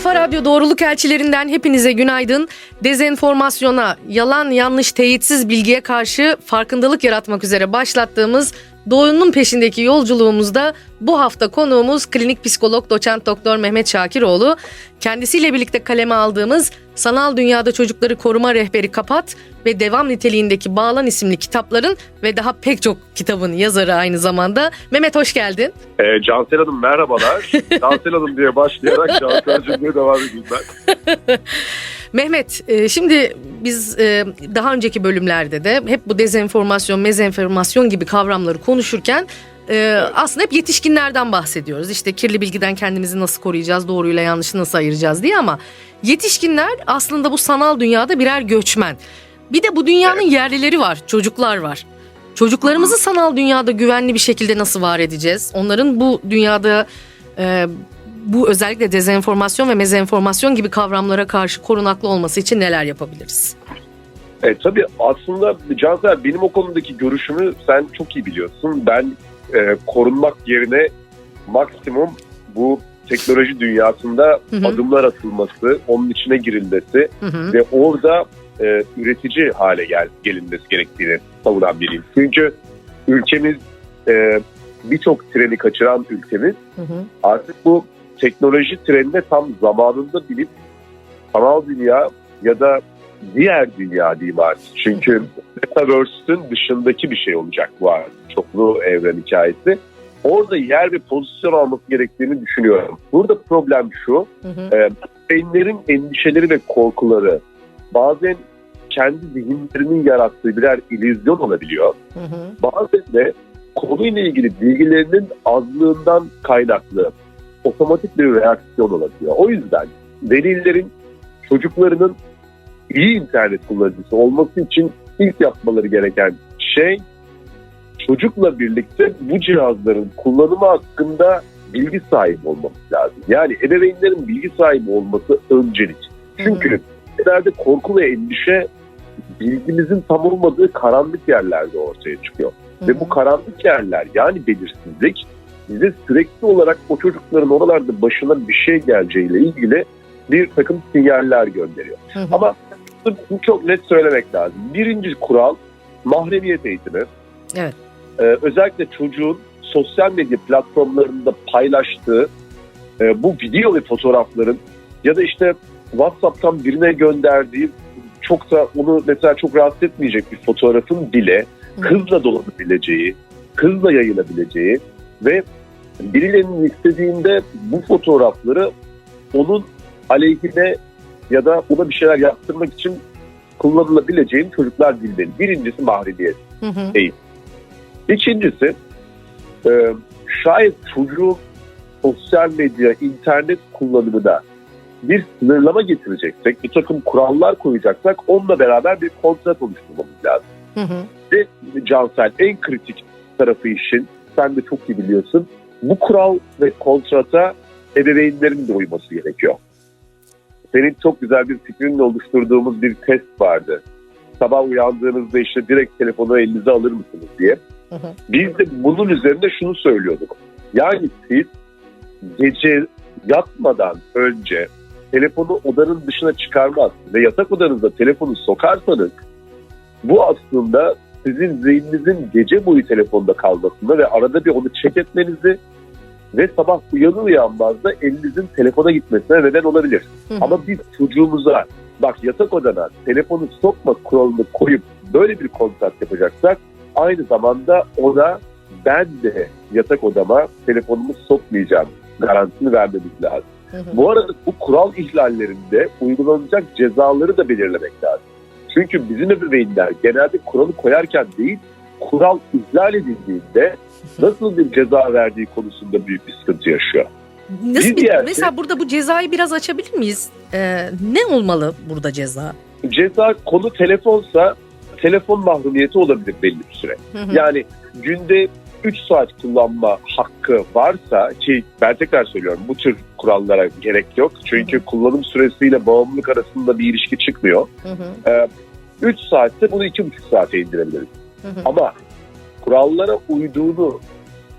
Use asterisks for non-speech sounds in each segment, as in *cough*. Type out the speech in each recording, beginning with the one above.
Kafa Radyo Doğruluk Elçilerinden hepinize günaydın. Dezenformasyona, yalan yanlış teyitsiz bilgiye karşı farkındalık yaratmak üzere başlattığımız Doğunun peşindeki yolculuğumuzda bu hafta konuğumuz klinik psikolog doçent doktor Mehmet Şakiroğlu. Kendisiyle birlikte kaleme aldığımız Sanal Dünyada Çocukları Koruma Rehberi Kapat ve Devam Niteliğindeki Bağlan isimli kitapların ve daha pek çok kitabın yazarı aynı zamanda. Mehmet hoş geldin. Ee, Cansel Hanım merhabalar. *laughs* Cansel Hanım diye başlayarak Cansel'cim diye devam edeyim ben. *laughs* Mehmet, e, şimdi biz e, daha önceki bölümlerde de hep bu dezenformasyon, mezenformasyon gibi kavramları konuşurken e, aslında hep yetişkinlerden bahsediyoruz. İşte kirli bilgiden kendimizi nasıl koruyacağız, doğruyla yanlışı nasıl ayıracağız diye ama yetişkinler aslında bu sanal dünyada birer göçmen. Bir de bu dünyanın yerlileri var, çocuklar var. Çocuklarımızı sanal dünyada güvenli bir şekilde nasıl var edeceğiz? Onların bu dünyada e, bu özellikle dezenformasyon ve mezenformasyon gibi kavramlara karşı korunaklı olması için neler yapabiliriz? E, tabii aslında Cansel benim o konudaki görüşümü sen çok iyi biliyorsun. Ben e, korunmak yerine maksimum bu teknoloji dünyasında Hı hı. adımlar atılması, onun içine girilmesi Hı hı. ve orada e, üretici hale gel, gelinmesi gerektiğini savunan biriyim. Çünkü ülkemiz e, birçok treni kaçıran ülkemiz Hı hı. artık bu teknoloji trenine tam zamanında bilip sanal dünya ya da diğer dünya diyeyim artık. Çünkü Metaverse'ün dışındaki bir şey olacak bu artık. Çoklu evren hikayesi. Orada yer ve pozisyon alması gerektiğini düşünüyorum. Burada problem şu. Hı hı. E, beyinlerin endişeleri ve korkuları bazen kendi zihinlerinin yarattığı birer illüzyon olabiliyor. Hı hı. Bazen de konuyla ilgili bilgilerinin azlığından kaynaklı otomatik bir reaksiyon olabiliyor. O yüzden velilerin çocuklarının iyi internet kullanıcısı olması için ilk yapmaları gereken şey çocukla birlikte bu cihazların kullanımı hakkında bilgi sahibi olması lazım. Yani ebeveynlerin bilgi sahibi olması öncelik. Çünkü ileride korku ve endişe bilgimizin tam olmadığı karanlık yerlerde ortaya çıkıyor. Hı Ve bu hı. karanlık yerler yani belirsizlik bize sürekli olarak o çocukların oralarda başına bir şey geleceğiyle ilgili bir takım sinyaller gönderiyor. Hı hı. Ama bunu çok net söylemek lazım. Birinci kural mahremiyet eğitimi. Evet. Ee, özellikle çocuğun sosyal medya platformlarında paylaştığı e, bu video ve fotoğrafların ya da işte WhatsApp'tan birine gönderdiği çok da onu mesela çok rahatsız etmeyecek bir fotoğrafın bile Hı hı. hızla dolanabileceği, hızla yayılabileceği ve birilerinin istediğinde bu fotoğrafları onun aleyhine ya da ona bir şeyler yaptırmak için kullanılabileceğini çocuklar bilmeli. Birincisi mahremiyet. Hı. İkincisi e, şayet çocuğun sosyal medya, internet kullanımına bir sınırlama getireceksek, bir takım kurallar koyacaksak onunla beraber bir kontrat oluşturmamız lazım. Hı hı. Ve Cansel en kritik tarafı işin, sen de çok iyi biliyorsun, bu kural ve kontrata ebeveynlerin de uyması gerekiyor. Senin çok güzel bir fikrinle oluşturduğumuz bir test vardı. Sabah uyandığınızda işte direkt telefonu elinize alır mısınız diye. Hı hı. Biz de bunun üzerinde şunu söylüyorduk. Yani siz gece yatmadan önce telefonu odanın dışına çıkarmaz ve yatak odanızda telefonu sokarsanız bu aslında sizin zihninizin gece boyu telefonda kalmasına ve arada bir onu çek etmenizi ve sabah uyanır uyanmaz da elinizin telefona gitmesine neden olabilir. Hı. Ama biz çocuğumuza bak yatak odana telefonu sokma kuralını koyup böyle bir kontrat yapacaksak aynı zamanda ona ben de yatak odama telefonumu sokmayacağım garantisini vermemiz lazım. Hı hı. Bu arada bu kural ihlallerinde uygulanacak cezaları da belirlemek lazım. Çünkü bizim ebeveynler genelde kuralı koyarken değil, kural ihlal edildiğinde nasıl bir ceza verdiği konusunda büyük bir sıkıntı yaşıyor. Nasıl Bir diğer mesela burada bu cezayı biraz açabilir miyiz? Ee, ne olmalı burada ceza? Ceza konu telefonsa telefon mahrumiyeti olabilir belli bir süre. Hı hı. Yani günde 3 saat kullanma hakkı varsa ki ben tekrar söylüyorum bu tür kurallara gerek yok. Çünkü kullanım süresiyle bağımlılık arasında bir ilişki çıkmıyor. Hı hı. 3 saatte bunu 2,5 saate indirebiliriz. Hı hı. Ama kurallara uyduğunu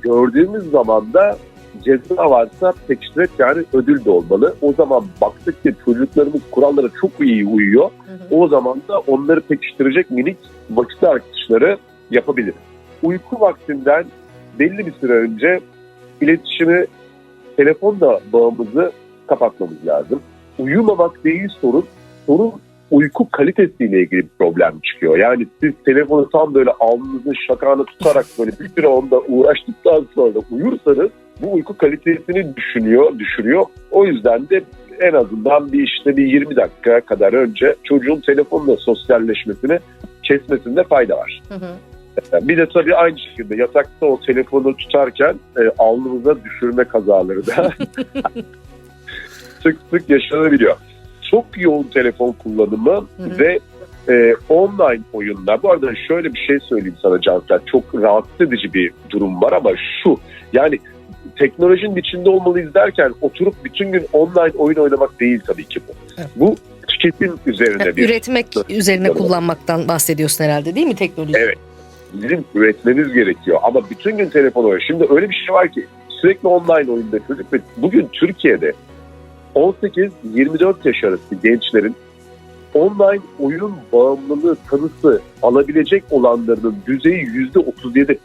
gördüğümüz zaman da ceza varsa pekiştirek yani ödül de olmalı. O zaman baktık ki çocuklarımız kurallara çok iyi uyuyor. O zaman da onları pekiştirecek minik vakit artışları yapabilir. Uyku vaktinden belli bir süre önce iletişimi telefonla bağımızı kapatmamız lazım. Uyumamak değil sorun. Sorun uyku kalitesiyle ilgili bir problem çıkıyor. Yani siz telefonu tam böyle alnınızın şakağını tutarak böyle bir süre onda uğraştıktan sonra uyursanız bu uyku kalitesini düşünüyor, düşürüyor. O yüzden de en azından bir işte bir 20 dakika kadar önce çocuğun telefonla sosyalleşmesini kesmesinde fayda var. Hı hı. Bir de tabii aynı şekilde yatakta o telefonu tutarken e, alnımıza düşürme kazaları da *laughs* sık sık yaşanabiliyor. Çok yoğun telefon kullanımı Hı hı. ve e, online oyunlar. Bu arada şöyle bir şey söyleyeyim sana Cansel. Çok rahatsız edici bir durum var ama şu yani teknolojinin içinde olmalıyız derken oturup bütün gün online oyun oynamak değil tabii ki bu. Evet. Bu tüketim üzerine Ha, bir Üretmek üzerine kullanmaktan bahsediyorsun herhalde değil mi teknoloji? Evet. Bizim üretmemiz gerekiyor. Ama bütün gün telefon oynuyor. Şimdi öyle bir şey var ki sürekli online oyunda çocuk ve bugün Türkiye'de 18-24 yaş arası gençlerin online oyun bağımlılığı tanısı alabilecek olanlarının düzeyi yüzde 37.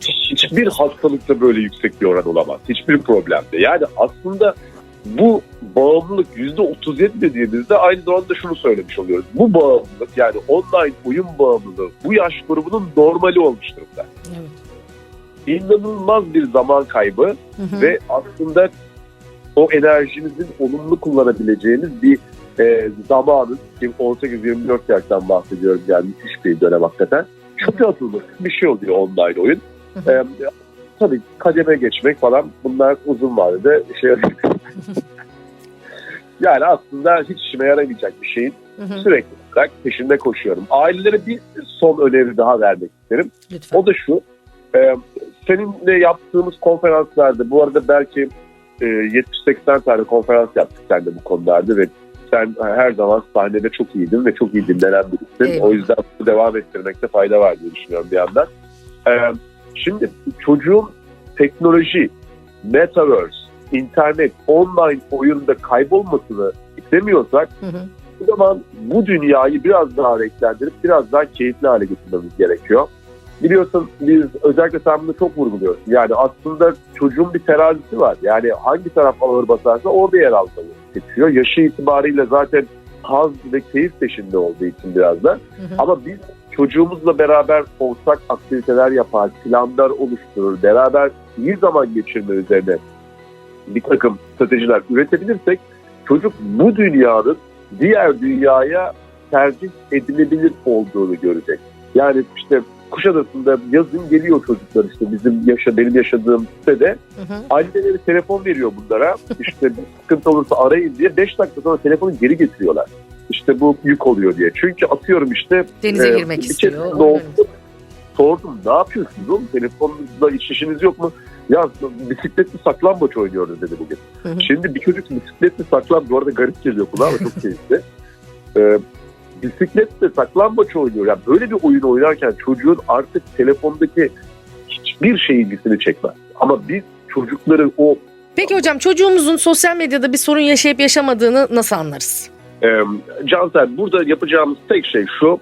Hiçbir hastalıkta böyle yüksek bir oran olamaz. Hiçbir problemde. Yani aslında bu bağımlılık yüzde 37 dediğimizde aynı zamanda şunu söylemiş oluyoruz. Bu bağımlılık yani online oyun bağımlılığı bu yaş grubunun normali olmuş durumda. Evet. İnanılmaz bir zaman kaybı Hı hı. ve aslında o enerjinizin olumlu kullanabileceğiniz bir e, zamanın ki 18-24 yaştan bahsediyorum yani müthiş bir dönem hakikaten. Çöpe atılması bir şey oluyor online oyun. Hı hı. E, tabii kademe geçmek falan bunlar uzun vadede şey *laughs* yani aslında hiç işime yaramayacak bir şeyin Hı hı. sürekli olarak peşinde koşuyorum. Ailelere bir son öneri daha vermek isterim. Lütfen. O da şu. E, seninle yaptığımız konferanslarda bu arada belki e, 70-80 tane konferans yaptık sen de bu konularda ve sen her zaman sahnede çok iyiydin ve çok iyi dinlenen birisin. O yüzden bunu devam ettirmekte fayda var diye düşünüyorum bir yandan. E, şimdi çocuğun teknoloji, metaverse, internet, online oyunda kaybolmasını istemiyorsak Hı hı. o zaman bu dünyayı biraz daha renklendirip biraz daha keyifli hale getirmemiz gerekiyor. Biliyorsun biz özellikle sen bunu çok vurguluyorsun. Yani aslında çocuğun bir terazisi var. Yani hangi taraf ağır basarsa orada yer almayı seçiyor. Yaşı itibariyle zaten haz ve keyif peşinde olduğu için biraz da. Hı hı. Ama biz çocuğumuzla beraber ortak aktiviteler yapar, planlar oluşturur, beraber iyi zaman geçirme üzerine bir takım stratejiler üretebilirsek çocuk bu dünyanın diğer dünyaya tercih edilebilir olduğunu görecek. Yani işte Kuşadası'nda yazın geliyor çocuklar işte bizim yaşa benim yaşadığım sitede Hı hı. anneleri telefon veriyor bunlara. İşte bir sıkıntı olursa arayın diye 5 dakika sonra telefonu geri getiriyorlar. İşte bu yük oluyor diye. Çünkü atıyorum işte Denize e, girmek istiyor. oldu. Sordum ne yapıyorsunuz oğlum telefonla iş işiniz yok mu? Ya bisikletli saklambaç oynuyoruz dedi bugün. Hı hı. Şimdi bir çocuk bisikletli saklam bu arada garip geliyor kulağa ama çok keyifli. *laughs* Ee, bisikletle saklambaç oynuyor. Yani böyle bir oyun oynarken çocuğun artık telefondaki hiçbir şey ilgisini çekmez. Ama biz çocukların o Peki hocam çocuğumuzun sosyal medyada bir sorun yaşayıp yaşamadığını nasıl anlarız? Ee, Cansel burada yapacağımız tek şey şu.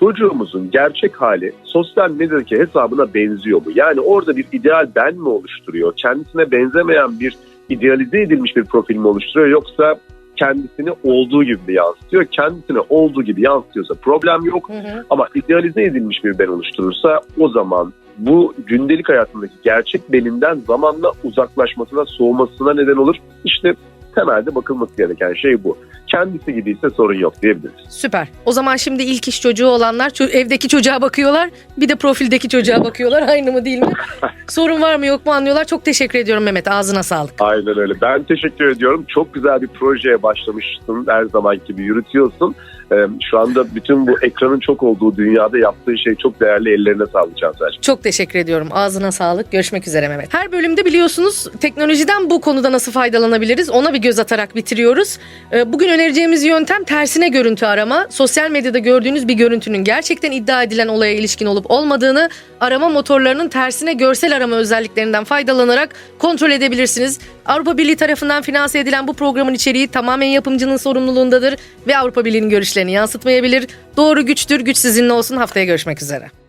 Çocuğumuzun gerçek hali sosyal medyadaki hesabına benziyor mu? Yani orada bir ideal ben mi oluşturuyor? Kendisine benzemeyen bir idealize edilmiş bir profil mi oluşturuyor? Yoksa kendisini olduğu gibi mi yansıtıyor? Kendisine olduğu gibi yansıtıyorsa problem yok. Hı hı. Ama idealize edilmiş bir ben oluşturursa o zaman bu gündelik hayatındaki gerçek beninden zamanla uzaklaşmasına, soğumasına neden olur. İşte temelde bakılması gereken şey bu. Kendisi gibiyse sorun yok diyebiliriz. Süper. O zaman şimdi ilk iş çocuğu olanlar evdeki çocuğa bakıyorlar. Bir de profildeki çocuğa bakıyorlar. *laughs* Aynı mı değil mi? Sorun var mı yok mu anlıyorlar. Çok teşekkür ediyorum Mehmet. Ağzına sağlık. Aynen öyle. Ben teşekkür ediyorum. Çok güzel bir projeye başlamışsın. Her zaman gibi yürütüyorsun. Ee, şu anda bütün bu ekranın çok olduğu dünyada yaptığın şey çok değerli. Ellerine sağlık Cansel. Çok teşekkür ediyorum. Ağzına sağlık. Görüşmek üzere Mehmet. Her bölümde biliyorsunuz teknolojiden bu konuda nasıl faydalanabiliriz ona bir göz atarak bitiriyoruz. Ee, Bugün önereceğimiz yöntem tersine görüntü arama. Sosyal medyada gördüğünüz bir görüntünün gerçekten iddia edilen olaya ilişkin olup olmadığını arama motorlarının tersine görsel arama özelliklerinden faydalanarak kontrol edebilirsiniz. Avrupa Birliği tarafından finanse edilen bu programın içeriği tamamen yapımcının sorumluluğundadır ve Avrupa Birliği'nin görüşlerini yansıtmayabilir. Doğru güçtür, güç sizinle olsun. Haftaya görüşmek üzere.